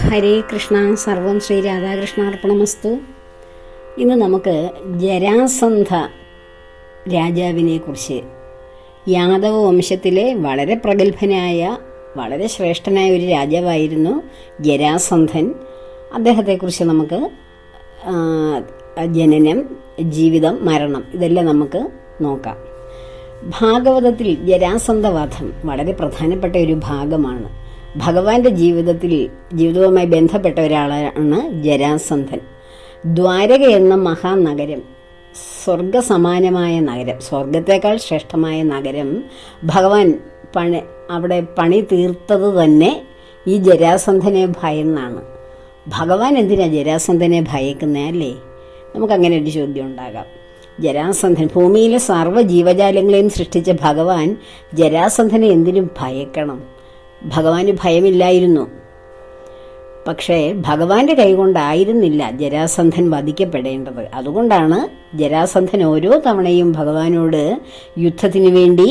ഹരേ കൃഷ്ണ സർവം ശ്രീ രാധാകൃഷ്ണാർപ്പണമസ്തു. ഇന്ന് നമുക്ക് ജരാസന്ധ രാജാവിനെ കുറിച്ച് യാദവ വംശത്തിലെ വളരെ പ്രഗത്ഭനായ വളരെ ശ്രേഷ്ഠനായ ഒരു രാജാവായിരുന്നു ജരാസന്ധൻ. അദ്ദേഹത്തെക്കുറിച്ച് നമുക്ക് ജനനം ജീവിതം മരണം ഇതെല്ലാം നമുക്ക് നോക്കാം. ഭാഗവതത്തിൽ ജരാസന്ധവധം വളരെ പ്രധാനപ്പെട്ട ഒരു ഭാഗമാണ്. ഭഗവാന്റെ ജീവിതത്തിൽ ജീവിതവുമായി ബന്ധപ്പെട്ട ഒരാളാണ് ജരാസന്ധൻ. ദ്വാരക എന്ന മഹാനഗരം സ്വർഗസമാനമായ നഗരം സ്വർഗത്തേക്കാൾ ശ്രേഷ്ഠമായ നഗരം ഭഗവാൻ പണി അവിടെ പണി തീർത്തത് തന്നെ ഈ ജരാസന്ധനെ ഭയന്നാണ്. ഭഗവാൻ എന്തിനാ ജരാസന്ധനെ ഭയക്കുന്നേ അല്ലേ? നമുക്കങ്ങനെ ഒരു ചോദ്യം ഉണ്ടാകാം. ജരാസന്ധൻ ഭൂമിയിലെ സർവ ജീവജാലങ്ങളെയും സൃഷ്ടിച്ച ഭഗവാൻ ജരാസന്ധനെ എന്തിനും ഭയക്കണം? ഭഗവാന് ഭയമില്ലായിരുന്നു. പക്ഷേ ഭഗവാന്റെ കൈകൊണ്ടായിരുന്നില്ല ജരാസന്ധൻ വധിക്കപ്പെടേണ്ടത്. അതുകൊണ്ടാണ് ജരാസന്ധൻ ഓരോ തവണയും ഭഗവാനോട് യുദ്ധത്തിന് വേണ്ടി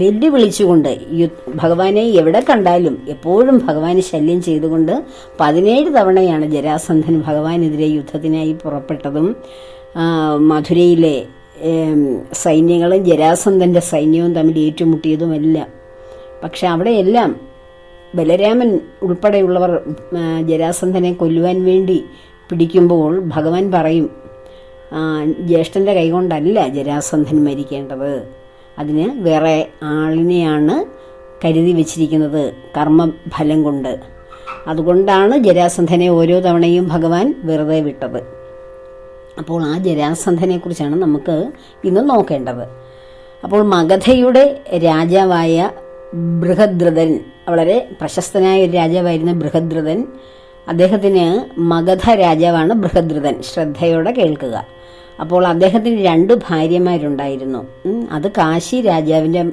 വെല്ലുവിളിച്ചുകൊണ്ട് ഭഗവാനെ എവിടെ കണ്ടാലും എപ്പോഴും ഭഗവാന് ശല്യം ചെയ്തുകൊണ്ട് പതിനേഴ് തവണയാണ് ജരാസന്ധൻ ഭഗവാനെതിരെ യുദ്ധത്തിനായി പുറപ്പെട്ടതും മധുരയിലെ സൈന്യങ്ങളും ജരാസന്ധന്റെ സൈന്യവും തമ്മിൽ ഏറ്റുമുട്ടിയതുമെല്ലാം പക്ഷെ അവിടെയെല്ലാം ബലരാമൻ ഉൾപ്പെടെയുള്ളവർ ജരാസന്ധനെ കൊല്ലുവാൻ വേണ്ടി പിടിക്കുമ്പോൾ ഭഗവാൻ പറയും ജ്യേഷ്ഠന്റെ കൈകൊണ്ടല്ല ജരാസന്ധൻ മരിക്കേണ്ടത്. അതിന് വേറെ ആളിനെയാണ് കരുതി വച്ചിരിക്കുന്നത് കർമ്മഫലം കൊണ്ട്. അതുകൊണ്ടാണ് ജരാസന്ധനെ ഓരോ തവണയും ഭഗവാൻ വെറുതെ വിട്ടത്. അപ്പോൾ ആ ജരാസന്ധനെ കുറിച്ചാണ് നമുക്ക് ഇന്ന് നോക്കേണ്ടത്. അപ്പോൾ മഗധയുടെ രാജാവായ ബൃഹദ്രഥൻ വളരെ പ്രശസ്തനായ ഒരു രാജാവായിരുന്ന ബൃഹദ്രഥൻ അദ്ദേഹത്തിന് മഗധ രാജാവാണ് ബൃഹദ്രഥൻ. ശ്രദ്ധയോടെ കേൾക്കുക. അപ്പോൾ അദ്ദേഹത്തിന് രണ്ട് ഭാര്യമാരുണ്ടായിരുന്നു. അത് കാശി രാജാവിന്റെ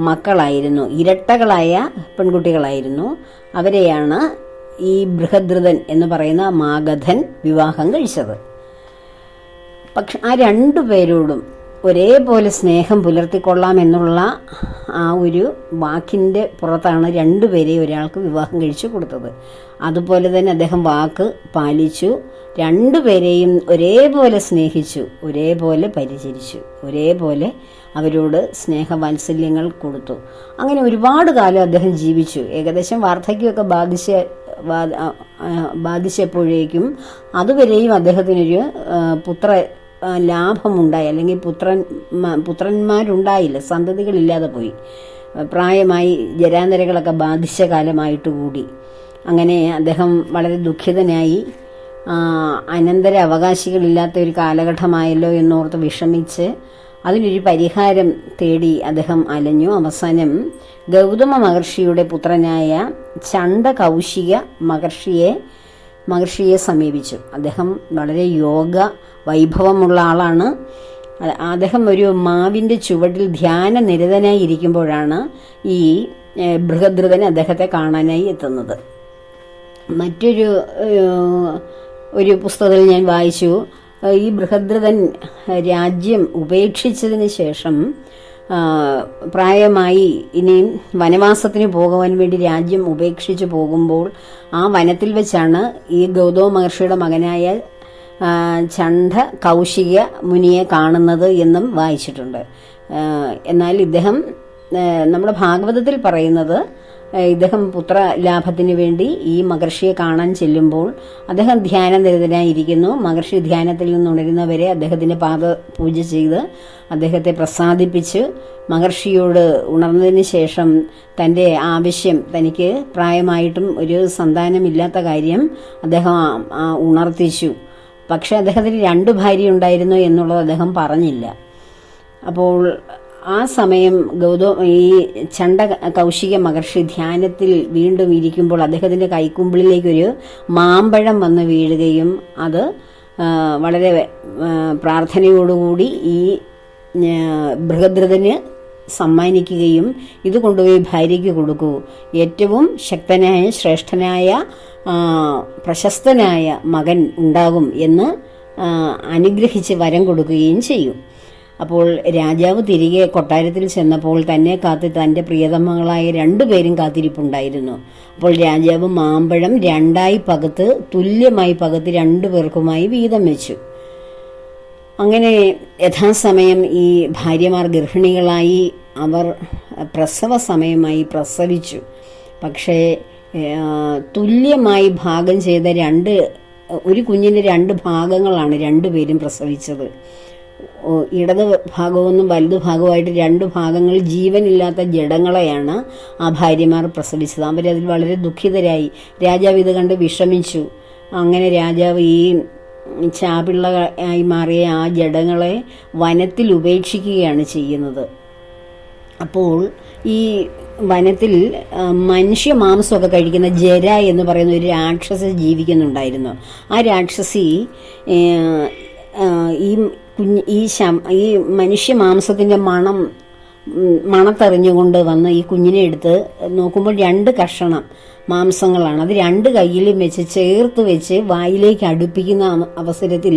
മക്കളായിരുന്നു. ഇരട്ടകളായ പെൺകുട്ടികളായിരുന്നു. അവരെയാണ് ഈ ബൃഹദ്രഥൻ എന്ന് പറയുന്ന മാഗധൻ വിവാഹം കഴിച്ചത്. പക്ഷെ ആ രണ്ടു പേരോടും ഒരേപോലെ സ്നേഹം പുലർത്തിക്കൊള്ളാം എന്നുള്ള ആ ഒരു വാക്കിന്റെ പുറത്താണ് രണ്ടുപേരെയും ഒരാൾക്ക് വിവാഹം കഴിച്ചു കൊടുത്തത്. അതുപോലെ തന്നെ അദ്ദേഹം വാക്ക് പാലിച്ചു രണ്ടുപേരെയും ഒരേപോലെ സ്നേഹിച്ചു ഒരേപോലെ പരിചരിച്ചു ഒരേപോലെ അവരോട് സ്നേഹവാത്സല്യങ്ങൾ കൊടുത്തു. അങ്ങനെ ഒരുപാട് കാലം അദ്ദേഹം ജീവിച്ചു. ഏകദേശം വാർദ്ധക്യമൊക്കെ ബാധിച്ച ബാധിച്ചപ്പോഴേക്കും അതുവരെയും അദ്ദേഹത്തിനൊരു പുത്ര ലാഭമുണ്ടായി. അല്ലെങ്കിൽ പുത്രൻ പുത്രന്മാരുണ്ടായില്ല. സന്തതികളില്ലാതെ പോയി. പ്രായമായി ജരാന്തരകളൊക്കെ ബാധിച്ച കാലമായിട്ട് കൂടി. അങ്ങനെ അദ്ദേഹം വളരെ ദുഃഖിതനായി അനന്തര അവകാശികളില്ലാത്ത ഒരു കാലഘട്ടമായല്ലോ എന്നോർത്ത് വിഷമിച്ച് അതിനൊരു പരിഹാരം തേടി അദ്ദേഹം അലഞ്ഞു. അവസാനം ഗൗതമ മഹർഷിയുടെ പുത്രനായ ചണ്ട കൗശിക മഹർഷിയെ മഹർഷിയെ സമീപിച്ചു. അദ്ദേഹം വളരെ യോഗ വൈഭവമുള്ള ആളാണ്. അദ്ദേഹം ഒരു മാവിന്റെ ചുവട്ടിൽ ധ്യാന നിരതനായി ഇരിക്കുമ്പോഴാണ് ഈ ബൃഹദ്രുതൻ അദ്ദേഹത്തെ കാണാനായി എത്തുന്നത്. മറ്റൊരു ഒരു പുസ്തകത്തിൽ ഞാൻ വായിച്ചു. ഈ ബൃഹദ്രഥൻ രാജ്യം ഉപേക്ഷിച്ചതിന് ശേഷം പ്രായമായി ഇനിയും വനവാസത്തിന് പോകുവാൻ വേണ്ടി രാജ്യം ഉപേക്ഷിച്ച് പോകുമ്പോൾ ആ വനത്തിൽ വെച്ചാണ് ഈ ഗൗതമ മഹർഷിയുടെ മകനായ ചണ്ഡ കൗശിക മുനിയെ കാണുന്നത് എന്നും വായിച്ചിട്ടുണ്ട്. എന്നാൽ ഇദ്ദേഹം നമ്മുടെ ഭാഗവതത്തിൽ പറയുന്നത് ഇദ്ദേഹം പുത്ര ലാഭത്തിന് വേണ്ടി ഈ മഹർഷിയെ കാണാൻ ചെല്ലുമ്പോൾ അദ്ദേഹം ധ്യാനനിരതനായിരിക്കുന്നു മഹർഷി ധ്യാനത്തിൽ നിന്നുണരുന്നവരെ അദ്ദേഹത്തിന്റെ പാദ പൂജ ചെയ്ത് അദ്ദേഹത്തെ പ്രസാദിപ്പിച്ച് മഹർഷിയോട് ഉണർന്നതിന് ശേഷം തന്റെ ആവശ്യം തനിക്ക് പ്രായമായിട്ടും ഒരു സന്താനമില്ലാത്ത കാര്യം അദ്ദേഹം ഉണർത്തിച്ചു. പക്ഷെ അദ്ദേഹത്തിന് രണ്ട് ഭാര്യ ഉണ്ടായിരുന്നു എന്നുള്ളത് അദ്ദേഹം പറഞ്ഞില്ല. അപ്പോൾ ആ സമയം ഗൗതമ ഈ ചണ്ട കൗശിക മഹർഷി ധ്യാനത്തിൽ വീണ്ടും ഇരിക്കുമ്പോൾ അദ്ദേഹത്തിന്റെ കൈക്കുമ്പിളിലേക്കൊരു മാമ്പഴം വന്ന് വീഴുകയും അത് വളരെ പ്രാർത്ഥനയോടുകൂടി ഈ ബൃഹദ്രഥന് സമ്മാനിക്കുകയും ഇത് കൊണ്ടുപോയി ഭാര്യയ്ക്ക് കൊടുക്കൂ. ഏറ്റവും ശക്തനായ ശ്രേഷ്ഠനായ പ്രശസ്തനായ മകൻ ഉണ്ടാകും എന്ന് അനുഗ്രഹിച്ച് വരം കൊടുക്കുകയും ചെയ്യും. അപ്പോൾ രാജാവ് തിരികെ കൊട്ടാരത്തിൽ ചെന്നപ്പോൾ തന്നെ കാത്ത് തന്റെ പ്രിയതമങ്ങളായ രണ്ടുപേരും കാത്തിരിപ്പുണ്ടായിരുന്നു. അപ്പോൾ രാജാവ് മാമ്പഴം രണ്ടായി പകത്ത് തുല്യമായി പകത്ത് രണ്ടു പേർക്കുമായി വീതം വെച്ചു. അങ്ങനെ യഥാസമയം ഈ ഭാര്യമാർ ഗർഭിണികളായി അവർ പ്രസവ സമയമായി പ്രസവിച്ചു. പക്ഷേ തുല്യമായി ഭാഗം ചെയ്ത രണ്ട് ഒരു കുഞ്ഞിന്റെ രണ്ട് ഭാഗങ്ങളാണ് രണ്ടുപേരും പ്രസവിച്ചത്. ഇടത് ഭാഗവും വലതു ഭാഗവുമായിട്ട് രണ്ട് ഭാഗങ്ങൾ ജീവനില്ലാത്ത ജഡങ്ങളെയാണ് ആ ഭാര്യമാർ പ്രസവിച്ചത്. അവരതിൽ വളരെ ദുഃഖിതരായി. രാജാവ് ഇത് കണ്ട് വിഷമിച്ചു. അങ്ങനെ രാജാവ് ഈ ചാപിള്ള ആയി മാറിയ ആ ജഡങ്ങളെ വനത്തിൽ ഉപേക്ഷിക്കുകയാണ് ചെയ്യുന്നത്. അപ്പോൾ ഈ വനത്തിൽ മനുഷ്യ മാംസമൊക്കെ കഴിക്കുന്ന ജര എന്ന് പറയുന്ന ഒരു രാക്ഷസ ജീവിക്കുന്നുണ്ടായിരുന്നു. ആ രാക്ഷസി ഈ കുഞ്ഞ് ഈ ശം ഈ മനുഷ്യ മാംസത്തിന്റെ മണം മണത്തെറിഞ്ഞുകൊണ്ട് വന്ന് ഈ കുഞ്ഞിനെ എടുത്ത് നോക്കുമ്പോൾ രണ്ട് കഷണം മാംസങ്ങളാണ്. അത് രണ്ട് കയ്യിലും വെച്ച് ചേർത്ത് വെച്ച് വായിലേക്ക് അടുപ്പിക്കുന്ന അവസരത്തിൽ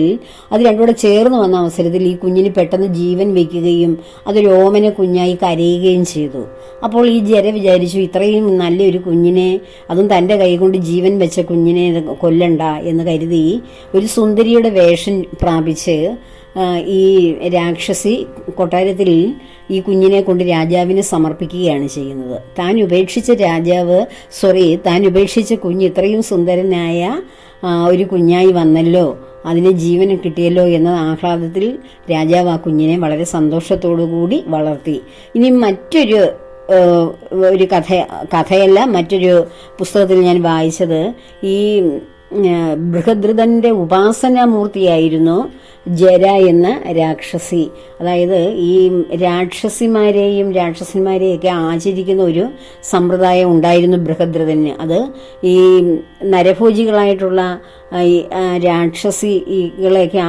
അത് രണ്ടും കൂടെ ചേർന്ന് വന്ന അവസരത്തിൽ ഈ കുഞ്ഞിന് പെട്ടെന്ന് ജീവൻ വെക്കുകയും അതൊരു ഓമന കുഞ്ഞായി കരയുകയും ചെയ്തു. അപ്പോൾ ഈ ജര വിചാരിച്ചു ഇത്രയും നല്ലൊരു കുഞ്ഞിനെ അതും തന്റെ കൈ കൊണ്ട് ജീവൻ വെച്ച കുഞ്ഞിനെ കൊല്ലണ്ട എന്ന് കരുതി ഒരു സുന്ദരിയുടെ വേഷം പ്രാപിച്ച് ഈ രാക്ഷസി കൊട്ടാരത്തിൽ ഈ കുഞ്ഞിനെ കൊണ്ട് രാജാവിനെ സമർപ്പിക്കുകയാണ് ചെയ്യുന്നത്. താൻ ഉപേക്ഷിച്ച രാജാവ് സോറി താൻ ഉപേക്ഷിച്ച കുഞ്ഞ് ഇത്രയും സുന്ദരനായ ഒരു കുഞ്ഞായി വന്നല്ലോ. അതിന് ജീവൻ കിട്ടിയല്ലോ എന്ന ആഹ്ലാദത്തിൽ രാജാവ് ആ കുഞ്ഞിനെ വളരെ സന്തോഷത്തോടു കൂടി വളർത്തി. ഇനി മറ്റൊരു ഒരു കഥ കഥയല്ല മറ്റൊരു പുസ്തകത്തിൽ ഞാൻ വായിച്ചത് ഈ ബൃഹദ്രഥന്റെ ഉപാസനാമൂർത്തിയായിരുന്നു ജര എന്ന രാക്ഷസി. അതായത് ഈ രാക്ഷസിമാരെയും രാക്ഷസന്മാരെയൊക്കെ ആചരിക്കുന്ന ഒരു സമ്പ്രദായം ഉണ്ടായിരുന്നു ബൃഹദ്രഥന്. അത് ഈ നരഭോജികളായിട്ടുള്ള ഈ രാക്ഷസികളെയൊക്കെ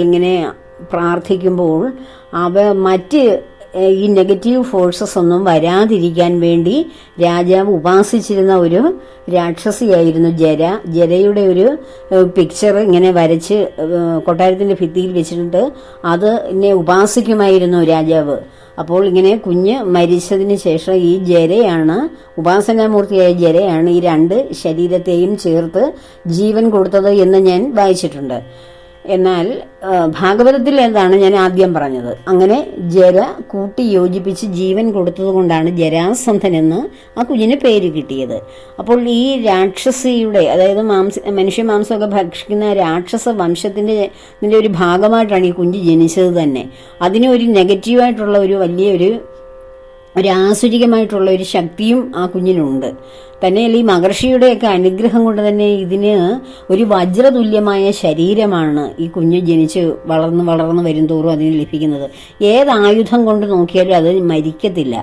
ഇങ്ങനെ പ്രാർത്ഥിക്കുമ്പോൾ അവ മറ്റ് ഈ നെഗറ്റീവ് ഫോഴ്സസ് ഒന്നും വരാതിരിക്കാൻ വേണ്ടി രാജാവ് ഉപാസിച്ചിരുന്ന ഒരു രാക്ഷസിയായിരുന്നു ജര. ജരയുടെ ഒരു പിക്ചർ ഇങ്ങനെ വരച്ച് കൊട്ടാരത്തിന്റെ ഭിത്തിയിൽ വെച്ചിട്ടുണ്ട്. അത് എന്നെ ഉപാസിക്കുമായിരുന്നു രാജാവ്. അപ്പോൾ ഇങ്ങനെ കുഞ്ഞ് മരിച്ചതിന് ശേഷം ഈ ജരയാണ് ഉപാസനാമൂർത്തിയായ ജരയാണ് ഈ രണ്ട് ശരീരത്തെയും ചേർത്ത് ജീവൻ കൊടുത്തത് എന്ന് ഞാൻ വായിച്ചിട്ടുണ്ട്. എന്നാൽ ഭാഗവതത്തിൽ എന്താണ് ഞാൻ ആദ്യം പറഞ്ഞത്? അങ്ങനെ ജര കൂട്ടി യോജിപ്പിച്ച് ജീവൻ കൊടുത്തതുകൊണ്ടാണ് ജരാസന്ധൻ എന്ന് ആ കുഞ്ഞിന് പേര് കിട്ടിയത്. അപ്പോൾ ഈ രാക്ഷസിയുടെ അതായത് മാംസ മനുഷ്യ മാംസമൊക്കെ ഭക്ഷിക്കുന്ന രാക്ഷസ വംശത്തിന്റെ ഇതിന്റെ ഒരു ഭാഗമായിട്ടാണ് ഈ കുഞ്ഞ് ജനിച്ചത് തന്നെ. അതിന് ഒരു നെഗറ്റീവായിട്ടുള്ള ഒരു വലിയൊരു ഒരു ആസുരികമായിട്ടുള്ള ഒരു ശക്തിയും ആ കുഞ്ഞിനുണ്ട്. തന്നെയല്ല ഈ മഹർഷിയുടെയൊക്കെ അനുഗ്രഹം കൊണ്ട് തന്നെ ഇതിന് ഒരു വജ്രതുല്യമായ ശരീരമാണ് ഈ കുഞ്ഞ് ജനിച്ച് വളർന്ന് വളർന്ന് വരും തോറും അതിന് ലഭിക്കുന്നത്. ഏത് ആയുധം കൊണ്ട് നോക്കിയാലും അത് മരിക്കത്തില്ല.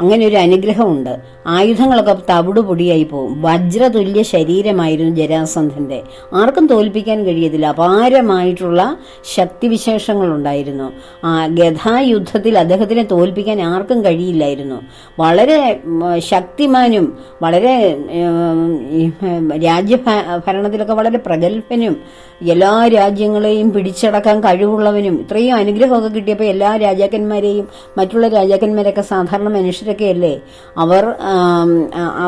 അങ്ങനെ ഒരു അനുഗ്രഹമുണ്ട്. ആയുധങ്ങളൊക്കെ തവിട് പൊടിയായി പോകും. വജ്രതുല്യ ശരീരമായിരുന്നു ജരാസന്ധന്റെ. ആർക്കും തോൽപ്പിക്കാൻ കഴിയത്തില്ല. അപാരമായിട്ടുള്ള ശക്തിവിശേഷങ്ങൾ ഉണ്ടായിരുന്നു ആ ഗഥായുദ്ധത്തിൽ അദ്ദേഹത്തിനെ തോൽപ്പിക്കാൻ ആർക്കും കഴിയില്ലായിരുന്നു. വളരെ ശക്തിമാനും വളരെ രാജ്യഭ- ഭരണത്തിലൊക്കെ വളരെ പ്രഗത്ഭനും എല്ലാ രാജ്യങ്ങളെയും പിടിച്ചടക്കാൻ കഴിവുള്ളവനും ഇത്രയും അനുഗ്രഹമൊക്കെ കിട്ടിയപ്പോൾ എല്ലാ രാജാക്കന്മാരെയും മറ്റുള്ള രാജാക്കന്മാരൊക്കെ സാധാരണ മനുഷ്യരൊക്കെ അല്ലേ അവർ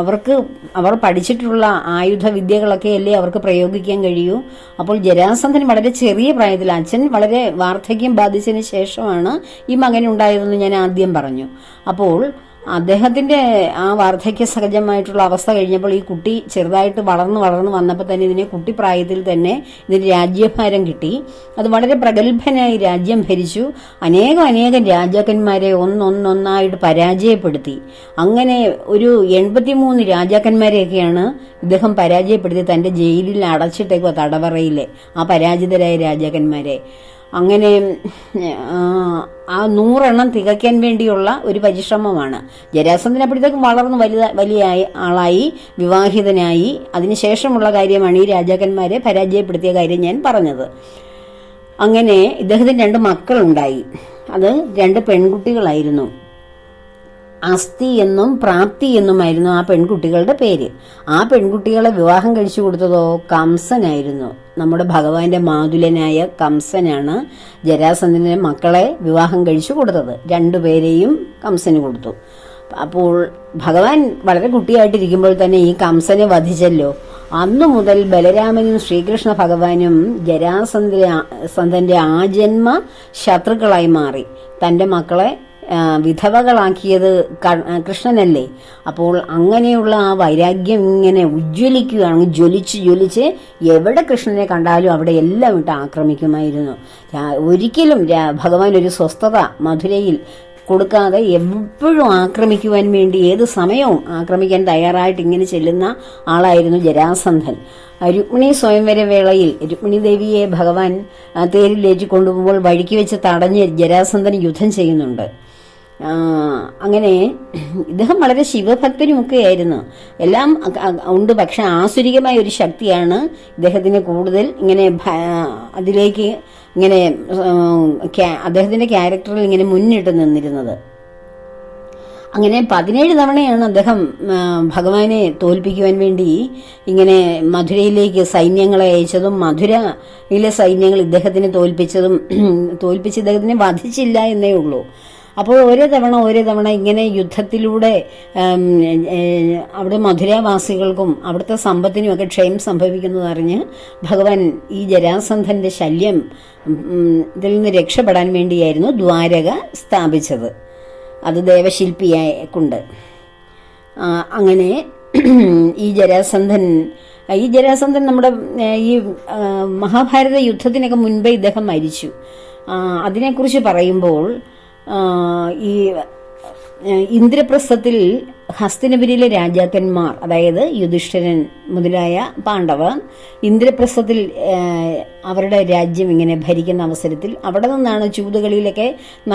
അവർക്ക് അവർ പഠിച്ചിട്ടുള്ള ആയുധ വിദ്യകളൊക്കെ അല്ലേ അവർക്ക് പ്രയോഗിക്കാൻ കഴിയൂ? അപ്പോൾ ജരാസന്ധൻ വളരെ ചെറിയ പ്രായത്തിൽ അച്ഛൻ വളരെ വാർദ്ധക്യം ബാധിച്ചതിന് ശേഷമാണ് ഈ മകൻ ഉണ്ടായതെന്ന് ഞാൻ ആദ്യം പറഞ്ഞു. അപ്പോൾ അദ്ദേഹത്തിന്റെ ആ വാർദ്ധക്യ സഹജമായിട്ടുള്ള അവസ്ഥ കഴിഞ്ഞപ്പോൾ ഈ കുട്ടി ചെറുതായിട്ട് വളർന്നു വളർന്നു വന്നപ്പോൾ തന്നെ ഇതിനെ കുട്ടിപ്രായത്തിൽ തന്നെ ഇതിന് രാജ്യഭാരം കിട്ടി. അത് വളരെ പ്രഗത്ഭനായി രാജ്യം ഭരിച്ചു. അനേകം അനേകം രാജാക്കന്മാരെ ഒന്നൊന്നൊന്നായിട്ട് പരാജയപ്പെടുത്തി. അങ്ങനെ ഒരു എൺപത്തിമൂന്ന് രാജാക്കന്മാരെയൊക്കെയാണ് ഇദ്ദേഹം പരാജയപ്പെടുത്തി തന്റെ ജയിലിൽ അടച്ചിട്ടേക്കുക തടവറയിലെ ആ പരാജിതരായ രാജാക്കന്മാരെ. അങ്ങനെ ആ, നൂറെണ്ണം തികയ്ക്കാൻ വേണ്ടിയുള്ള ഒരു പരിശ്രമമാണ്. ജരാസന്ധൻ അപ്പോഴത്തേക്കും വളർന്ന് വലുത വലിയ ആളായി വിവാഹിതനായി. അതിനുശേഷമുള്ള കാര്യമാണ് ഈ രാജാക്കന്മാരെ പരാജയപ്പെടുത്തിയ കാര്യം ഞാൻ പറഞ്ഞത്. അങ്ങനെ ഇദ്ദേഹത്തിന് രണ്ട് മക്കളുണ്ടായി. അത് രണ്ട് പെൺകുട്ടികളായിരുന്നു. അസ്ഥി എന്നും പ്രാപ്തി എന്നുമായിരുന്നു ആ പെൺകുട്ടികളുടെ പേര്. ആ പെൺകുട്ടികളെ വിവാഹം കഴിച്ചു കൊടുത്തതോ കംസനായിരുന്നു. നമ്മുടെ ഭഗവാന്റെ മാതുലനായ കംസനാണ് ജരാസന്ധനെ മക്കളെ വിവാഹം കഴിച്ചു കൊടുത്തത്. രണ്ടുപേരെയും കംസന് കൊടുത്തു. അപ്പോൾ ഭഗവാൻ വളരെ കുട്ടിയായിട്ടിരിക്കുമ്പോൾ തന്നെ ഈ കംസനെ വധിച്ചല്ലോ. അന്നു മുതൽ ബലരാമനും ശ്രീകൃഷ്ണ ഭഗവാനും ജരാസന്ധ സന്ധന്റെ ആജന്മ ശത്രുക്കളായി മാറി. തന്റെ മക്കളെ വിധവകളാക്കിയത് കൃഷ്ണനല്ലേ? അപ്പോൾ അങ്ങനെയുള്ള ആ വൈരാഗ്യം ഇങ്ങനെ ഉജ്ജ്വലിക്കുകയാണ്. ജ്വലിച്ച് ജ്വലിച്ച് എവിടെ കൃഷ്ണനെ കണ്ടാലും അവിടെ എല്ലാം ഇട്ട് ആക്രമിക്കുമായിരുന്നു. ഒരിക്കലും ഭഗവാൻ ഒരു സ്വസ്ഥത മധുരയിൽ കൊടുക്കാതെ എപ്പോഴും ആക്രമിക്കുവാൻ വേണ്ടി ഏത് സമയവും ആക്രമിക്കാൻ തയ്യാറായിട്ട് ഇങ്ങനെ ചെല്ലുന്ന ആളായിരുന്നു ജരാസന്ധൻ. രുക്മിണി സ്വയംവര വേളയിൽ രുക്മിണി ദേവിയെ ഭഗവാൻ തേരിലേറ്റി കൊണ്ടുപോകുമ്പോൾ വഴിക്ക് വെച്ച് തടഞ്ഞ് ജരാസന്ധൻ യുദ്ധം ചെയ്യുന്നുണ്ട്. അങ്ങനെ ഇദ്ദേഹം വളരെ ശിവഭക്തനുമൊക്കെയായിരുന്നു. എല്ലാം അ- അ- ഉണ്ട്. പക്ഷെ ആസുരികമായ ഒരു ശക്തിയാണ് ഇദ്ദേഹത്തിന് കൂടുതൽ ഇങ്ങനെ അതിലേക്ക് ഇങ്ങനെ അദ്ദേഹത്തിന്റെ ക്യാരക്ടറിൽ ഇങ്ങനെ മുന്നിട്ട് നിന്നിരുന്നത്. അങ്ങനെ പതിനേഴ് തവണയാണ് അദ്ദേഹം ഭഗവാനെ തോൽപ്പിക്കുവാൻ വേണ്ടി ഇങ്ങനെ മധുരയിലേക്ക് സൈന്യങ്ങളെ അയച്ചതും മധുരയിലെ സൈന്യങ്ങൾ ഇദ്ദേഹത്തിനെ തോൽപ്പിച്ചതും തോൽപ്പിച്ച് ഇദ്ദേഹത്തിനെ വധിച്ചില്ല എന്നേ ഉള്ളൂ. അപ്പോൾ ഓരോ തവണ ഓരോ തവണ ഇങ്ങനെ യുദ്ധത്തിലൂടെ അവിടെ മധുരാവാസികൾക്കും അവിടുത്തെ സമ്പത്തിനും ഒക്കെ ക്ഷയം സംഭവിക്കുന്നതറിഞ്ഞ് ഭഗവാൻ ഈ ജരാസന്ധന്റെ ശല്യം ഇതിൽ നിന്ന് രക്ഷപ്പെടാൻ വേണ്ടിയായിരുന്നു ദ്വാരക സ്ഥാപിച്ചത്. അത് ദേവശില്പിയെ കൊണ്ട് അങ്ങനെ ഈ ജരാസന്ധൻ ഈ ജരാസന്ധൻ നമ്മുടെ ഈ മഹാഭാരത യുദ്ധത്തിനൊക്കെ മുൻപേ ഇദ്ദേഹം മരിച്ചു. അതിനെക്കുറിച്ച് പറയുമ്പോൾ ഈ ഇന്ദ്രപ്രസ്ഥത്തിൽ ഹസ്തിനപുരിയിലെ രാജാക്കന്മാർ അതായത് യുധിഷ്ഠിരൻ മുതലായ പാണ്ഡവ ഇന്ദ്രപ്രസ്ഥത്തിൽ അവരുടെ രാജ്യം ഇങ്ങനെ ഭരിക്കുന്ന അവസരത്തിൽ അവിടെ നിന്നാണ് ചൂതുകളിയിലൊക്കെ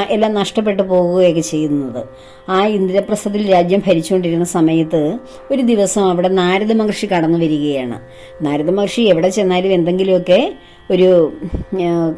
എല്ലാം നഷ്ടപ്പെട്ടു പോവുകയൊക്കെ ചെയ്യുന്നത്. ആ ഇന്ദ്രപ്രസ്ഥത്തിൽ രാജ്യം ഭരിച്ചുകൊണ്ടിരുന്ന സമയത്ത് ഒരു ദിവസം അവിടെ നാരദ മഹർഷി കടന്നു വരികയാണ്. നാരദ മഹർഷി എവിടെ ചെന്നാലും എന്തെങ്കിലുമൊക്കെ ഒരു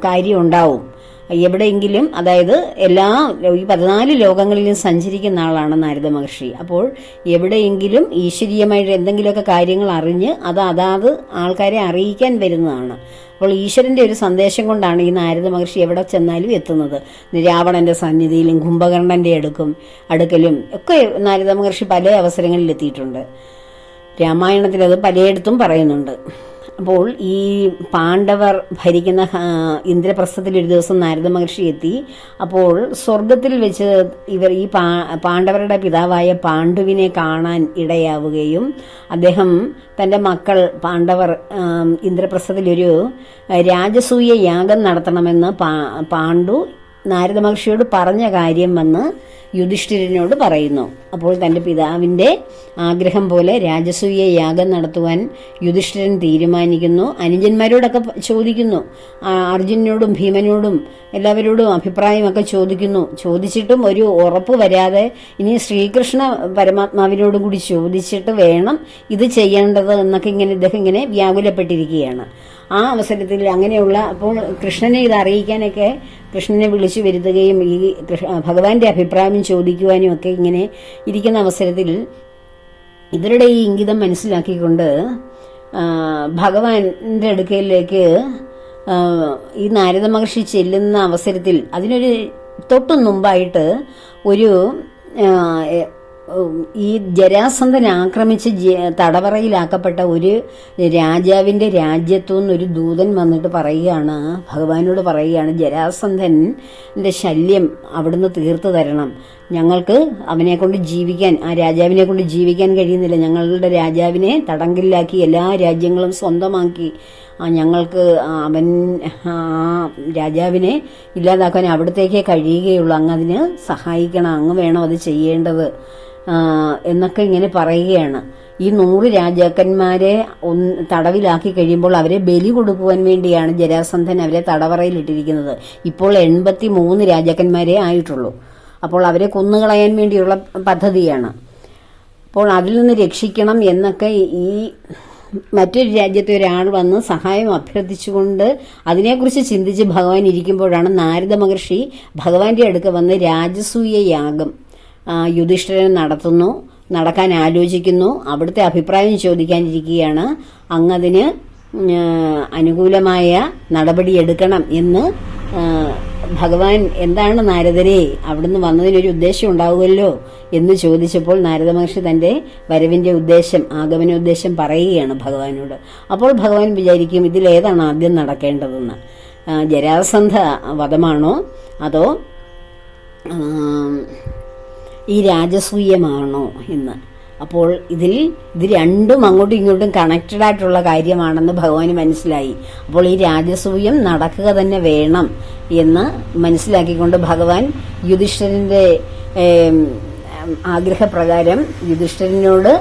കാര്യം ഉണ്ടാവും. എവിടെയെങ്കിലും അതായത് എല്ലാ ഈ പതിനാല് ലോകങ്ങളിലും സഞ്ചരിക്കുന്ന ആളാണ് നാരദ മഹർഷി. അപ്പോൾ എവിടെയെങ്കിലും ഈശ്വരീയമായിട്ട് എന്തെങ്കിലുമൊക്കെ കാര്യങ്ങൾ അറിഞ്ഞ് അത് അതാത് ആൾക്കാരെ അറിയിക്കാൻ വരുന്നതാണ്. അപ്പോൾ ഈശ്വരന്റെ ഒരു സന്ദേശം കൊണ്ടാണ് ഈ നാരദ മഹർഷി എവിടെ ചെന്നാലും എത്തുന്നത്. രാവണന്റെ സന്നിധിയിലും കുംഭകർണന്റെ അടുക്കും അടുക്കലും ഒക്കെ നാരദ മഹർഷി പല അവസരങ്ങളിൽ എത്തിയിട്ടുണ്ട്. രാമായണത്തിൽ അത് പലയിടത്തും പറയുന്നുണ്ട്. അപ്പോൾ ഈ പാണ്ഡവർ ഭരിക്കുന്ന ഇന്ദ്രപ്രസ്ഥത്തിൽ ഒരു ദിവസം നാരദ മഹർഷി എത്തി. അപ്പോൾ സ്വർഗത്തിൽ വെച്ച് ഇവർ ഈ പാ പാണ്ഡവരുടെ പിതാവായ പാണ്ഡുവിനെ കാണാൻ ഇടയാവുകയും അദ്ദേഹം തന്റെ മക്കൾ പാണ്ഡവർ ഇന്ദ്രപ്രസ്ഥത്തിലൊരു രാജസൂയ യാഗം നടത്തണമെന്ന് പാണ്ഡു നാരദ മഹർഷിയോട് പറഞ്ഞ കാര്യം വന്ന് യുധിഷ്ഠിരനോട് പറയുന്നു. അപ്പോൾ തന്റെ പിതാവിന്റെ ആഗ്രഹം പോലെ രാജസൂയ യാഗം നടത്തുവാൻ യുധിഷ്ഠിരൻ തീരുമാനിക്കുന്നു. അനുജന്മാരോടൊക്കെ ചോദിക്കുന്നു. അർജുനോടും ഭീമനോടും എല്ലാവരോടും അഭിപ്രായമൊക്കെ ചോദിക്കുന്നു. ചോദിച്ചിട്ടും ഒരു ഉറപ്പ് വരാതെ ഇനി ശ്രീകൃഷ്ണ പരമാത്മാവിനോടും കൂടി ചോദിച്ചിട്ട് വേണം ഇത് ചെയ്യേണ്ടത് എന്നൊക്കെ ഇങ്ങനെ ഇദ്ദേഹം ഇങ്ങനെ വ്യാകുലപ്പെട്ടിരിക്കുകയാണ്. ആ അവസരത്തിൽ അങ്ങനെയുള്ള അപ്പോൾ കൃഷ്ണനെ ഇത് അറിയിക്കാനൊക്കെ കൃഷ്ണനെ വിളിച്ചു വരുത്തുകയും ഈ ഭഗവാന്റെ അഭിപ്രായം ചോദിക്കുവാനും ഒക്കെ ഇങ്ങനെ ഇരിക്കുന്ന അവസരത്തിൽ ഇവരുടെ ഈ ഇംഗിതം മനസ്സിലാക്കിക്കൊണ്ട് ഭഗവാന്റെ അടുക്കയിലേക്ക് ഈ നാരദ മഹർഷി ചെല്ലുന്ന അവസരത്തിൽ അതിനൊരു തൊട്ടു മുമ്പായിട്ട് ഒരു ഈ ജരാസന്ധൻ ആക്രമിച്ച് തടവറയിലാക്കപ്പെട്ട ഒരു രാജാവിന്റെ രാജ്യത്തു നിന്നൊരു ദൂതൻ വന്നിട്ട് പറയുകയാണ് ഭഗവാനോട് പറയുകയാണ് ജരാസന്ധന്റെ ശല്യം അവിടുന്ന് തീർത്തു തരണം. ഞങ്ങൾക്ക് അവനെ കൊണ്ട് ജീവിക്കാൻ ആ രാജാവിനെ കൊണ്ട് ജീവിക്കാൻ കഴിയുന്നില്ല. ഞങ്ങളുടെ രാജാവിനെ തടങ്കലിലാക്കി എല്ലാ രാജ്യങ്ങളും സ്വന്തമാക്കി. ഞങ്ങൾക്ക് അവൻ ആ രാജാവിനെ ഇല്ലാതാക്കാൻ അവിടത്തേക്കേ കഴിയുകയുള്ളൂ. അങ്ങ് അതിന് സഹായിക്കണം അങ്ങ് വേണം അത് ചെയ്യേണ്ടത്. എന്നൊക്കെ ഇങ്ങനെ പറയുകയാണ്. ഈ നൂറ് രാജാക്കന്മാരെ ഒന്ന് തടവിലാക്കി കഴിയുമ്പോൾ അവരെ ബലി കൊടുക്കുവാൻ വേണ്ടിയാണ് ജരാസന്ധൻ അവരെ തടവറയിലിട്ടിരിക്കുന്നത്. ഇപ്പോൾ എൺപത്തി മൂന്ന് രാജാക്കന്മാരെ ആയിട്ടുള്ളൂ. അപ്പോൾ അവരെ കൊന്നുകളയാൻ വേണ്ടിയുള്ള പദ്ധതിയാണ്. അപ്പോൾ അതിൽ നിന്ന് രക്ഷിക്കണം എന്നൊക്കെ ഈ മറ്റൊരു രാജ്യത്തെ ഒരാൾ വന്ന് സഹായം അഭ്യർത്ഥിച്ചുകൊണ്ട് അതിനെക്കുറിച്ച് ചിന്തിച്ച് ഭഗവാൻ ഇരിക്കുമ്പോഴാണ് നാരദ മഹർഷി ഭഗവാന്റെ അടുക്ക വന്ന് രാജസൂയ യാഗം യുധിഷ്ഠിരൻ നടത്തുന്നു നടക്കാൻ ആലോചിക്കുന്നു അവിടുത്തെ അഭിപ്രായം ചോദിക്കാനിരിക്കുകയാണ്. അങ്ങതിന് അനുകൂലമായ അനുകൂലമായ നടപടിയെടുക്കണം എന്ന് ഭഗവാൻ എന്താണ് നാരദരെ അവിടുന്ന് വന്നതിനൊരു ഉദ്ദേശം ഉണ്ടാവുമല്ലോ എന്ന് ചോദിച്ചപ്പോൾ നാരദ മഹർഷി തന്റെ വരവിന്റെ ഉദ്ദേശം ആഗമന ഉദ്ദേശം പറയുകയാണ് ഭഗവാനോട്. അപ്പോൾ ഭഗവാൻ വിചാരിക്കും ഇതിലേതാണ് ആദ്യം നടക്കേണ്ടതെന്ന്. ജരാസന്ധ വധമാണോ? അതോ ഈ രാജസൂയമാണോ എന്ന്. അപ്പോൾ ഇതിൽ ഇത് രണ്ടും അങ്ങോട്ടും ഇങ്ങോട്ടും കണക്റ്റഡ് ആയിട്ടുള്ള കാര്യമാണെന്ന് ഭഗവാന് മനസ്സിലായി. അപ്പോൾ ഈ രാജസൂയം നടക്കുക തന്നെ വേണം എന്ന് മനസ്സിലാക്കിക്കൊണ്ട് ഭഗവാൻ യുധിഷ്ഠിരന്റെ ആഗ്രഹപ്രകാരം യുധിഷ്ഠിരനോട്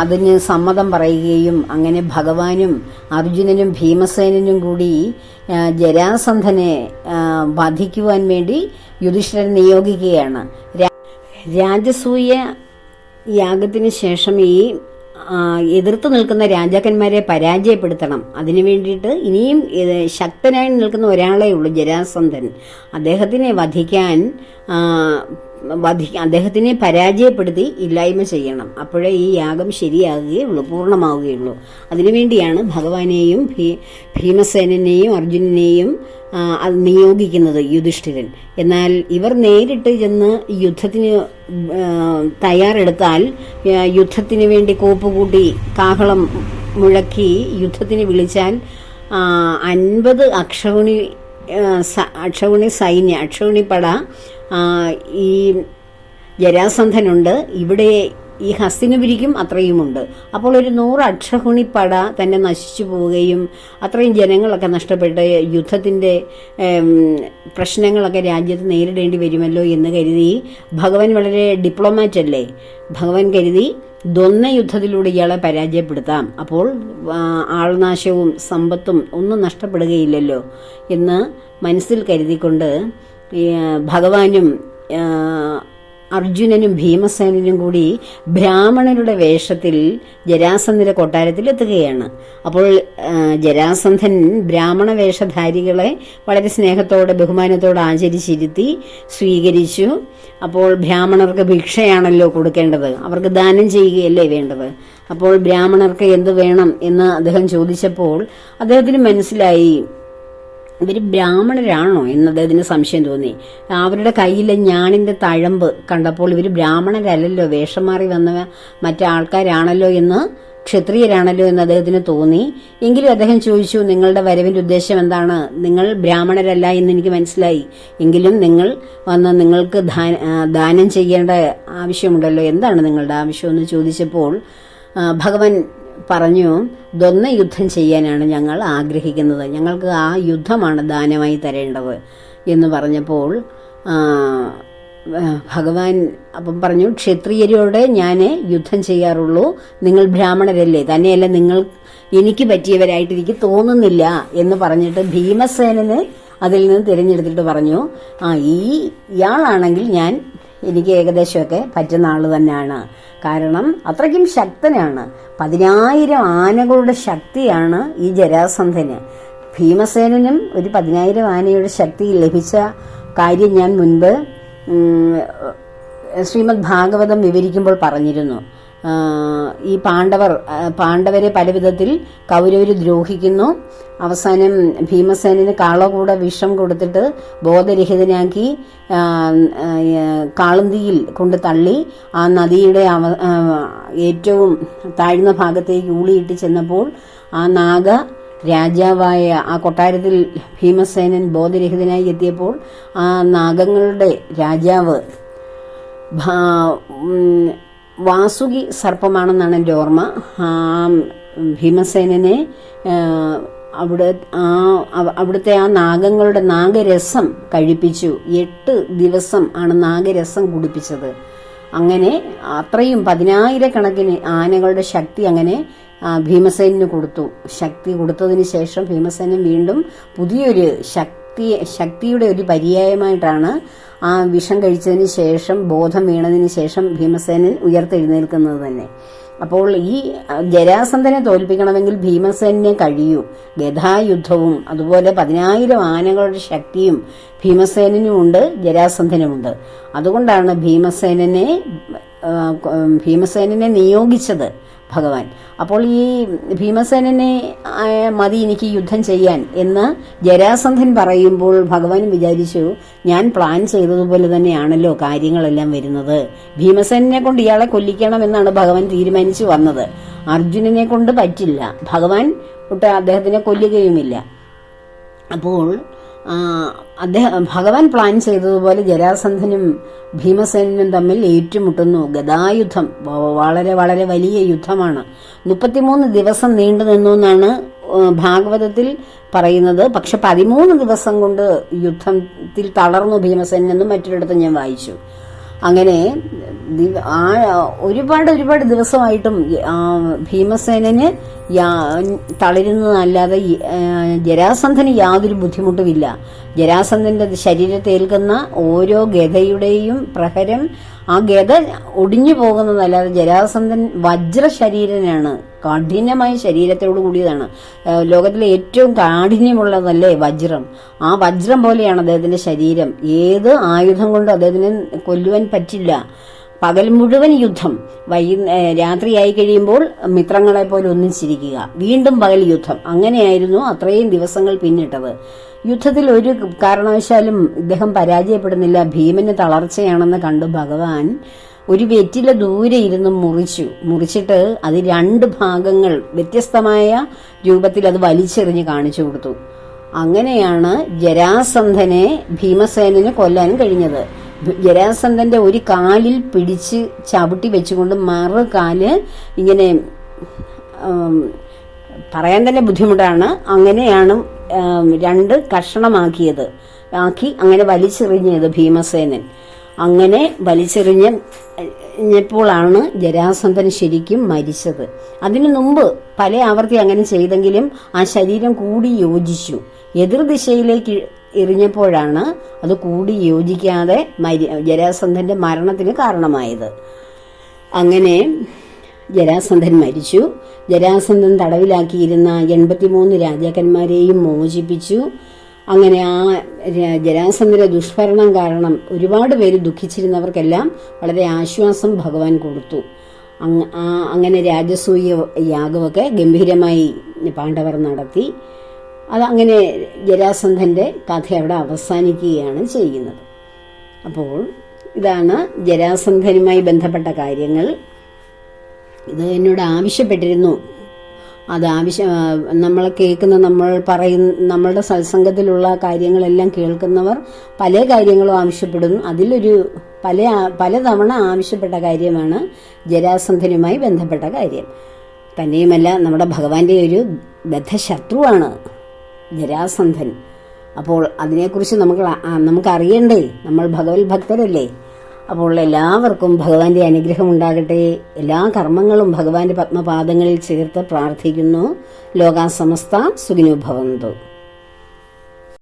അതിന് സമ്മതം പറയുകയും അങ്ങനെ ഭഗവാനും അർജുനനും ഭീമസേനനും കൂടി ജരാസന്ധനെ വധിക്കുവാൻ വേണ്ടി യുധിഷ്ഠിരൻ നിയോഗിക്കുകയാണ്. രാജസൂയ യാഗത്തിന് ശേഷം ഈ എതിർത്തു നിൽക്കുന്ന രാജാക്കന്മാരെ പരാജയപ്പെടുത്തണം. അതിനു വേണ്ടിയിട്ട് ഇനിയും ശക്തനായി നിൽക്കുന്ന ഒരാളേ ഉള്ളൂ ജരാസന്ധൻ. അദ്ദേഹത്തിനെ വധിക്കാൻ ആ, വധി അദ്ദേഹത്തിനെ പരാജയപ്പെടുത്തി ഇല്ലായ്മ ചെയ്യണം. അപ്പോഴേ ഈ യാഗം ശരിയാകുകയുള്ളൂ പൂർണമാവുകയുള്ളൂ. അതിനുവേണ്ടിയാണ് ഭഗവാനെയും ഭീ ഭീമസേനനെയും അർജുനനെയും നിയോഗിക്കുന്നത് യുധിഷ്ഠിരൻ. എന്നാൽ ഇവർ നേരിട്ട് ചെന്ന് യുദ്ധത്തിന് തയ്യാറെടുത്താൽ യുദ്ധത്തിന് വേണ്ടി കോപ്പുകൂട്ടി കാഹളം മുഴക്കി യുദ്ധത്തിന് വിളിച്ചാൽ അൻപത് അക്ഷൗണി അക്ഷൗണി സൈന്യ അക്ഷൗണി പട ആ, ഈ ജരാസന്ധനുണ്ട്. ഇവിടെ ഈ ഹസ്തിനപുരിക്കും അത്രയുമുണ്ട്. അപ്പോൾ ഒരു നൂറ് അക്ഷഹുണിപ്പട തന്നെ നശിച്ചു പോവുകയും അത്രയും ജനങ്ങളൊക്കെ നഷ്ടപ്പെട്ട് യുദ്ധത്തിന്റെ പ്രശ്നങ്ങളൊക്കെ രാജ്യത്ത് നേരിടേണ്ടി വരുമല്ലോ എന്ന് കരുതി ഭഗവാൻ വളരെ ഡിപ്ലോമാറ്റ് അല്ലേ? ഭഗവാൻ കരുതി ദ്വന്ന യുദ്ധത്തിലൂടെ ഇയാളെ പരാജയപ്പെടുത്താം. അപ്പോൾ ആൾനാശവും സമ്പത്തും ഒന്നും നഷ്ടപ്പെടുകയില്ലല്ലോ എന്ന് മനസ്സിൽ കരുതിക്കൊണ്ട് ഭഗവാനും അർജുനനും ഭീമസേനനും കൂടി ബ്രാഹ്മണരുടെ വേഷത്തിൽ ജരാസന്ധന്റെ കൊട്ടാരത്തിൽ എത്തുകയാണ് അപ്പോൾ ജരാസന്ധൻ ബ്രാഹ്മണ വേഷധാരികളെ വളരെ സ്നേഹത്തോടെ ബഹുമാനത്തോടെ ആചരിച്ചിരുത്തി സ്വീകരിച്ചു. അപ്പോൾ ബ്രാഹ്മണർക്ക് ഭിക്ഷയാണല്ലോ കൊടുക്കേണ്ടത്. അവർക്ക് ദാനം ചെയ്യുകയല്ലേ വേണ്ടത്. അപ്പോൾ ബ്രാഹ്മണർക്ക് എന്ത് വേണം എന്ന് അദ്ദേഹം ചോദിച്ചപ്പോൾ അദ്ദേഹത്തിന് മനസ്സിലായി. ഇവർ ബ്രാഹ്മണരാണോ എന്ന് അദ്ദേഹത്തിന് സംശയം തോന്നി. അവരുടെ കയ്യിലെ ഞാണിന്റെ തഴമ്പ് കണ്ടപ്പോൾ ഇവർ ബ്രാഹ്മണരല്ലല്ലോ വേഷം മാറി വന്ന മറ്റാൾക്കാരാണല്ലോ എന്ന് ക്ഷത്രിയരാണല്ലോ എന്ന് അദ്ദേഹത്തിന് തോന്നി. എങ്കിലും അദ്ദേഹം ചോദിച്ചു നിങ്ങളുടെ വരവിന്റെ ഉദ്ദേശം എന്താണ്? നിങ്ങൾ ബ്രാഹ്മണരല്ല എന്ന് എനിക്ക് മനസ്സിലായി. എങ്കിലും നിങ്ങൾ വന്ന് നിങ്ങൾക്ക് ദാനം ചെയ്യേണ്ട ആവശ്യമുണ്ടല്ലോ എന്താണ് നിങ്ങളുടെ ആവശ്യം? എന്ന് ചോദിച്ചപ്പോൾ ഭഗവാൻ പറഞ്ഞു ദ്വന്ദ് യുദ്ധം ചെയ്യാനാണ് ഞങ്ങൾ ആഗ്രഹിക്കുന്നത്. ഞങ്ങൾക്ക് ആ യുദ്ധമാണ് ദാനമായി തരേണ്ടത്. എന്ന് പറഞ്ഞപ്പോൾ ഭഗവാൻ അപ്പം പറഞ്ഞു ക്ഷത്രിയരോടെ ഞാൻ യുദ്ധം ചെയ്യാറുള്ളൂ. നിങ്ങൾ ബ്രാഹ്മണരല്ലേ. തന്നെയല്ല നിങ്ങൾ എനിക്ക് പറ്റിയവരായിട്ട് എനിക്ക് തോന്നുന്നില്ല. എന്ന് പറഞ്ഞിട്ട് ഭീമസേനന് അതിൽ നിന്ന് തിരഞ്ഞെടുത്തിട്ട് പറഞ്ഞു ആ ഈ ഇയാളാണെങ്കിൽ ഞാൻ എനിക്ക് ഏകദേശമൊക്കെ പറ്റുന്ന ആൾ തന്നെയാണ്. കാരണം അത്രയ്ക്കും ശക്തനാണ്. പതിനായിരം ആനകളുടെ ശക്തിയാണ് ഈ ജരാസന്ധന്. ഭീമസേനനും ഒരു പതിനായിരം ആനയുടെ ശക്തി ലഭിച്ച കാര്യം ഞാൻ മുൻപ് ശ്രീമദ് ഭാഗവതം വിവരിക്കുമ്പോൾ പറഞ്ഞിരുന്നു. ഈ പാണ്ഡവർ പാണ്ഡവരെ പല വിധത്തിൽ കൗരവർ ദ്രോഹിക്കുന്നു. അവസാനം ഭീമസേനന് കാളകൂടെ വിഷം കൊടുത്തിട്ട് ബോധരഹിതനാക്കി കാളന്തിയിൽ കൊണ്ട് തള്ളി ആ നദിയുടെ ഏറ്റവും താഴ്ന്ന ഭാഗത്തേക്ക് ഊളിയിട്ട് ചെന്നപ്പോൾ ആ നാഗ രാജാവായ ആ കൊട്ടാരത്തിൽ ഭീമസേനൻ ബോധരഹിതനായി എത്തിയപ്പോൾ ആ നാഗങ്ങളുടെ രാജാവ് വാസുകി സർപ്പമാണെന്നാണ് എന്റെ ഓർമ്മ. ഭീമസേനനെ അവിടെ ആ അവ- അവിടുത്തെ ആ നാഗങ്ങളുടെ നാഗരസം കഴിപ്പിച്ചു. എട്ട് ദിവസം ആണ് നാഗരസം കുടിപ്പിച്ചത്. അങ്ങനെ അത്രയും പതിനായിരക്കണക്കിന് ആനകളുടെ ശക്തി അങ്ങനെ ഭീമസേനു ഭീമസേനന് കൊടുത്തു. ശക്തി കൊടുത്തതിന് ശേഷം ഭീമസേനൻ വീണ്ടും പുതിയൊരു ശക്തി ശക്തിയുടെ ഒരു പര്യായമായിട്ടാണ് ആ വിഷം കഴിച്ചതിന് ശേഷം ബോധം വീണതിന് ശേഷം ഭീമസേനൻ ഉയർത്തെഴുന്നേൽക്കുന്നത് തന്നെ. അപ്പോൾ ഈ ജരാസന്ധനെ തോൽപ്പിക്കണമെങ്കിൽ ഭീമസേനെ കഴിയൂ. ഗതായുദ്ധവും അതുപോലെ പതിനായിരം ആനകളുടെ ശക്തിയും ഭീമസേനനുമുണ്ട് ജരാസന്ധനുമുണ്ട്. അതുകൊണ്ടാണ് ഭീമസേനനെ ഭീമസേനനെ നിയോഗിച്ചത്. ഭഗവാൻ. അപ്പോൾ ഈ ഭീമസേനനെ മതി എനിക്ക് യുദ്ധം ചെയ്യാൻ എന്ന് ജരാസന്ധൻ പറയുമ്പോൾ ഭഗവാൻ വിചാരിച്ചു ഞാൻ പ്ലാൻ ചെയ്തതുപോലെ തന്നെയാണല്ലോ കാര്യങ്ങളെല്ലാം വരുന്നത്. ഭീമസേനെ കൊണ്ട് ഇയാളെ കൊല്ലിക്കണം എന്നാണ് ഭഗവാൻ തീരുമാനിച്ചു വന്നത്. അർജുനനെ കൊണ്ട് പറ്റില്ല. ഭഗവാൻ ഒട്ട് അദ്ദേഹത്തിനെ കൊല്ലുകയുമില്ല. അപ്പോൾ അദ്ദേഹം ഭഗവാൻ പ്ലാൻ ചെയ്തതുപോലെ ജരാസന്ധനും ഭീമസേനും തമ്മിൽ ഏറ്റുമുട്ടുന്നു. ഗതായുദ്ധം വളരെ വളരെ വലിയ യുദ്ധമാണ്. മുപ്പത്തിമൂന്ന് ദിവസം നീണ്ടു നിന്നു എന്നാണ് ഭാഗവതത്തിൽ പറയുന്നത്. പക്ഷെ പതിമൂന്ന് ദിവസം കൊണ്ട് യുദ്ധത്തിൽ തളർന്നു ഭീമസേനൻ എന്നും മറ്റൊരിടത്തും ഞാൻ വായിച്ചു. അങ്ങനെ ആ ഒരുപാട് ഒരുപാട് ദിവസമായിട്ടും ഭീമസേനന് തളരുന്നതല്ലാതെ ജരാസന്ധന് യാതൊരു ബുദ്ധിമുട്ടുമില്ല. ജരാസന്ധന്റെ ശരീരത്തെ ഏൽക്കുന്ന ഓരോ ഗതയുടെയും പ്രഹരം ആ ഗത ഒടിഞ്ഞു പോകുന്നതല്ലാതെ ജരാസന്ധൻ വജ്ര ശരീരനാണ് കാഠിന്യമായ ശരീരത്തോടു കൂടിയതാണ്. ലോകത്തിലെ ഏറ്റവും കാഠിന്യമുള്ളതല്ലേ വജ്രം? ആ വജ്രം പോലെയാണ് അദ്ദേഹത്തിന്റെ ശരീരം. ഏത് ആയുധം കൊണ്ടും അദ്ദേഹത്തിന് കൊല്ലുവാൻ പറ്റില്ല. പകൽ മുഴുവൻ യുദ്ധം. വൈ ഏ, രാത്രിയായി കഴിയുമ്പോൾ മിത്രങ്ങളെ പോലെ ഒന്നിച്ചിരിക്കുക. വീണ്ടും പകൽ യുദ്ധം. അങ്ങനെയായിരുന്നു അത്രയും ദിവസങ്ങൾ പിന്നിട്ടത്. യുദ്ധത്തിൽ ഒരു കാരണവശാലും ഇദ്ദേഹം പരാജയപ്പെടുന്നില്ല. ഭീമന് തളർച്ചയാണെന്ന് കണ്ടു ഭഗവാൻ ഒരു വെറ്റില ദൂരെ ഇരുന്ന് മുറിച്ചു. മുറിച്ചിട്ട് അത് രണ്ട് ഭാഗങ്ങൾ വ്യത്യസ്തമായ രൂപത്തിൽ അത് വലിച്ചെറിഞ്ഞ് കാണിച്ചു കൊടുത്തു. അങ്ങനെയാണ് ജരാസന്ധനെ ഭീമസേനന് കൊല്ലാൻ കഴിഞ്ഞത്. ജരാസന്ധന്റെ ഒരു കാലിൽ പിടിച്ച് ചവിട്ടി വെച്ചുകൊണ്ട് മറു കാൽ ഇങ്ങനെ പറയാൻ തന്നെ ബുദ്ധിമുട്ടാണ്. അങ്ങനെയാണ് രണ്ട് കഷണമാക്കിയത്. ആക്കി അങ്ങനെ വലിച്ചെറിഞ്ഞത് ഭീമസേനൻ. അങ്ങനെ വലിച്ചെറിഞ്ഞ ഞ്ഞപ്പോഴാണ് ജരാസന്ധൻ ശരിക്കും മരിച്ചത്. അതിനു മുമ്പ് പല ആവർത്തി അങ്ങനെ ചെയ്തെങ്കിലും ആ ശരീരം കൂടി യോജിച്ചു. എതിർദിശയിലേക്ക് എറിഞ്ഞപ്പോഴാണ് അത് കൂടി യോജിക്കാതെ മരി ജരാസന്ധന്റെ മരണത്തിന് കാരണമായത്. അങ്ങനെ ജരാസന്ധൻ മരിച്ചു. ജരാസന്ധൻ തടവിലാക്കിയിരുന്ന എൺപത്തിമൂന്ന് രാജാക്കന്മാരെയും മോചിപ്പിച്ചു. അങ്ങനെ ആ ജരാസന്ധന്റെ ദുഷ്ഭരണം കാരണം ഒരുപാട് പേര് ദുഃഖിച്ചിരുന്നവർക്കെല്ലാം വളരെ ആശ്വാസം ഭഗവാൻ കൊടുത്തു. അങ്ങ അങ്ങനെ രാജസൂയ യാഗമൊക്കെ ഗംഭീരമായി പാണ്ഡവർ നടത്തി. അതങ്ങനെ ജരാസന്ധന്റെ കഥ അവിടെ അവസാനിക്കുകയാണ് ചെയ്യുന്നത്. അപ്പോൾ ഇതാണ് ജരാസന്ധനുമായി ബന്ധപ്പെട്ട കാര്യങ്ങൾ. ഇത് എന്നോട് ആവശ്യപ്പെട്ടിരുന്നു. അത് ആവശ്യം നമ്മൾ കേൾക്കുന്ന നമ്മൾ പറയുന്ന നമ്മളുടെ സത്സംഗത്തിലുള്ള കാര്യങ്ങളെല്ലാം കേൾക്കുന്നവർ പല കാര്യങ്ങളും ആവശ്യപ്പെടുന്നു. അതിലൊരു പല പലതവണ ആവശ്യപ്പെട്ട കാര്യമാണ് ജരാസന്ധനുമായി ബന്ധപ്പെട്ട കാര്യം. തന്നെയുമല്ല നമ്മുടെ ഭഗവാന്റെ ഒരു ബദ്ധശത്രുവാണ്. ജരാസന്ധൻ അപ്പോൾ അതിനെക്കുറിച്ച് നമുക്ക് നമുക്ക് അറിയണ്ടേ നമ്മൾ ഭഗവത് ഭക്തരല്ലേ? അപ്പോൾ എല്ലാവർക്കും ഭഗവാന്റെ അനുഗ്രഹം ഉണ്ടാകട്ടെ. എല്ലാ കർമ്മങ്ങളും ഭഗവാന്റെ പത്മപാദങ്ങളിൽ ചേർത്ത് പ്രാർത്ഥിക്കുന്നു. ലോകാസമസ്ത സുഖിനോ ഭവന്തു.